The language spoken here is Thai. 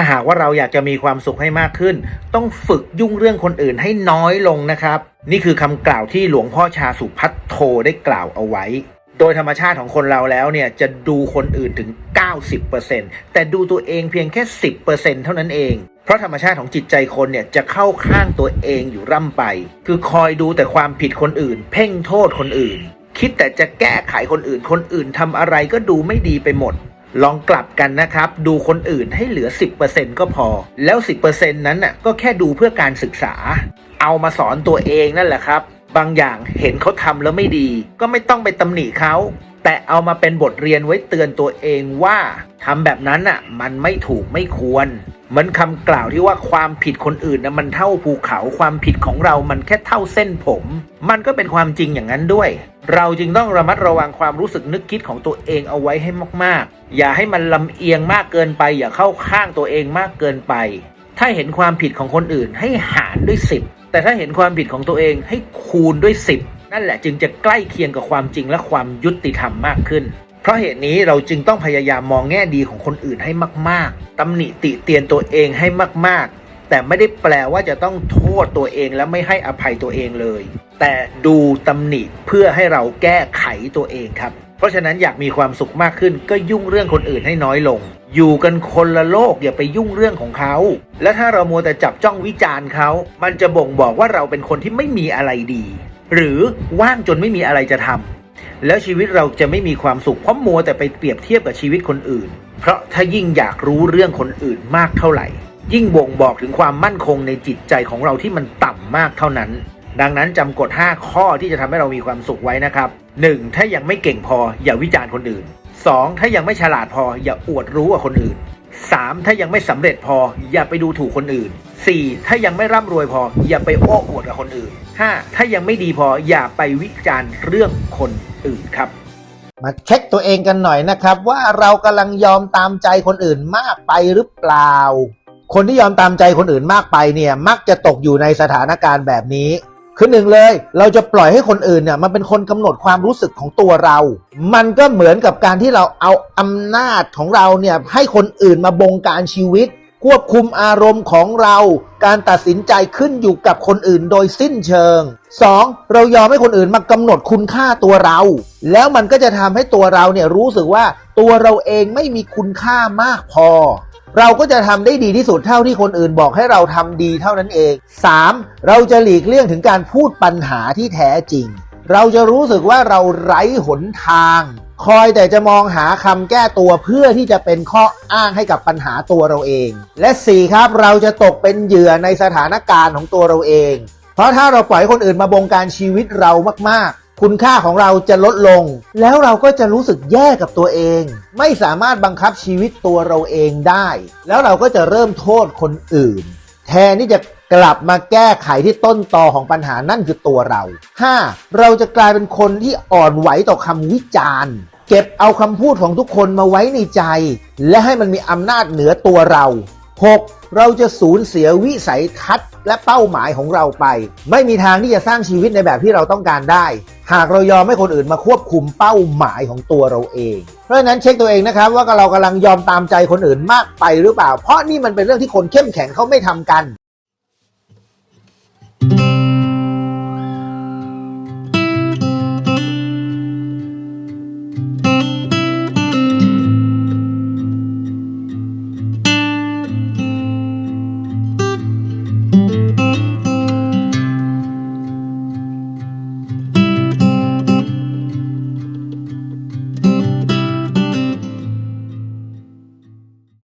าหากว่าเราอยากจะมีความสุขให้มากขึ้น ต้องฝึกยุ่งเรื่องคนอื่นให้น้อยลงนะครับ นี่คือคำกล่าวที่หลวงพ่อชาสุพัทโทได้กล่าวเอาไว้ โดยธรรมชาติของคนเราแล้วเนี่ยจะดูคนอื่นถึง 90%แต่ดูตัวเองเพียงแค่ 10%เท่านั้นเองเพราะธรรมชาติของจิตใจคนเนี่ยจะเข้าข้างตัวเองอยู่ร่ำไป คือคอยดูแต่ความผิดคนอื่น เพ่งโทษคนอื่น คิดแต่จะแก้ไขคนอื่น คนอื่นทำอะไรก็ดูไม่ดีไปหมด ลองกลับกันนะครับ ดูคนอื่นให้เหลือ 10%ก็พอ แล้ว 10%นั้นน่ะก็แค่ดูเพื่อการศึกษา เอามาสอนตัวเองนั่นแหละครับ บางอย่างเห็นเขาทำแล้วไม่ดี ก็ไม่ต้องไปตำหนิเขาแต่เอามาเป็นบทเรียนไว้เตือนตัวเองว่าทำแบบนั้นน่ะ มันไม่ถูกไม่ควร เหมือนคำกล่าวที่ว่าความผิดคนอื่นนะมันเท่าภูเขา ความผิดของเรามันแค่เท่าเส้นผม มันก็เป็นความจริงอย่างนั้นด้วย เราจึงต้องระมัดระวังความรู้สึกนึกคิดของตัวเองเอาไว้ให้มากๆ อย่าให้มันลำเอียงมากเกินไป อย่าเข้าข้างตัวเองมากเกินไป ถ้าเห็นความผิดของคนอื่นให้หารด้วย 10 แต่ถ้าเห็นความผิดของตัวเองให้คูณด้วย 10 นั่นแหละจึงจะใกล้เคียงกับความจริงและความยุติธรรมมากขึ้น เพราะเหตุนี้เราจึงต้องพยายามมองแง่ดีของคนอื่นให้มาก ๆตำหนิติเตียนตัวเองให้มาก ๆ แต่ไม่ได้แปลว่าจะต้องโทษตัวเองและไม่ให้อภัยตัวเองเลย แต่ดูตำหนิเพื่อให้เราแก้ไขตัวเองครับ เพราะฉะนั้นอยากมีความสุขมากขึ้นก็ยุ่งเรื่องคนอื่นให้น้อยลง อยู่กันคนละโลกอย่าไปยุ่งเรื่องของเขา และถ้าเรามัวแต่จับจ้องวิจารณ์เขา มันจะบ่งบอกว่าเราเป็นคนที่ไม่มีอะไรดี หรือว่างจนไม่มีอะไรจะทำแล้วชีวิตเราจะไม่มีความสุขเพราะมัวแต่ไปเปรียบเทียบกับชีวิตคนอื่น เพราะถ้ายิ่งอยากรู้เรื่องคนอื่นมากเท่าไหร่ ยิ่งบ่งบอกถึงความมั่นคงในจิตใจของเราที่มันต่ำมากเท่านั้น ดังนั้นจำกฎ 5 ข้อที่จะทำให้เรามีความสุขไว้นะครับ 1. ถ้ายังไม่เก่งพออย่าวิจารณ์คนอื่น 2. ถ้ายังไม่ฉลาดพออย่าอวดรู้กับคนอื่น 3. ถ้ายังไม่สำเร็จพออย่าไปดูถูกคนอื่น 4. ถ้ายังไม่ร่ำรวยพออย่าไปโอ้อวดกับคนอื่น 5. ถ้ายังไม่ดีพออย่าไปวิจารณ์เรื่องคนอื่นครับ มาเช็คตัวเองกันหน่อยนะครับ ว่าเรากำลังยอมตามใจคนอื่นมากไปหรือเปล่า คนที่ยอมตามใจคนอื่นมากไปเนี่ยมักจะตกอยู่ในสถานการณ์แบบนี้ คือหนึ่งเลย เราจะปล่อยให้คนอื่นเนี่ยมันเป็นคนกำหนดความรู้สึกของตัวเรา มันก็เหมือนกับการที่เราเอาอำนาจของเราเนี่ยให้คนอื่นมาบงการชีวิต ควบคุมอารมณ์ของเรา การตัดสินใจขึ้นอยู่กับคนอื่นโดยสิ้นเชิง 2. เรายอมให้คนอื่นมากำหนดคุณค่าตัวเรา แล้วมันก็จะทำให้ตัวเราเนี่ยรู้สึกว่าตัวเราเองไม่มีคุณค่ามากพอ เราก็จะทำได้ดีที่สุดเท่าที่คนอื่นบอกให้เราทำดีเท่านั้นเอง 3. เราจะหลีกเลี่ยงถึงการพูดปัญหาที่แท้จริง เราจะรู้สึกว่าเราไร้หนทาง คอยแต่จะมองหาคำแก้ตัวเพื่อที่จะเป็นข้ออ้างให้กับปัญหาตัวเราเอง และ 4 ครับเราจะตกเป็นเหยื่อในสถานการณ์ของตัวเราเอง เพราะถ้าเราปล่อยคนอื่นมาบงการชีวิตเรามากๆ คุณค่าของเราจะลดลง แล้วเราก็จะรู้สึกแย่กับตัวเอง ไม่สามารถบังคับชีวิตตัวเราเองได้ แล้วเราก็จะเริ่มโทษคนอื่น แทนที่จะกลับมาแก้ไขที่ต้นตอของปัญหานั่นคือตัวเรา 5. เราจะกลายเป็นคนที่อ่อนไหวต่อคำวิจารณ์ เก็บเอาคำพูดของทุกคนมาไว้ในใจ และให้มันมีอำนาจเหนือตัวเรา 6. เราจะสูญเสียวิสัยทัศน์ และเป้าหมายของเราไป ไม่มีทางที่จะสร้างชีวิตในแบบที่เราต้องการได้ หากเรายอมให้คนอื่นมาควบคุมเป้าหมายของตัวเราเอง เพราะฉะนั้นเช็คตัวเองนะครับ ว่าเรากำลังยอมตามใจคนอื่นมากไปหรือเปล่า เพราะนี่มันเป็นเรื่องที่คนเข้มแข็งเขาไม่ทำกัน thank you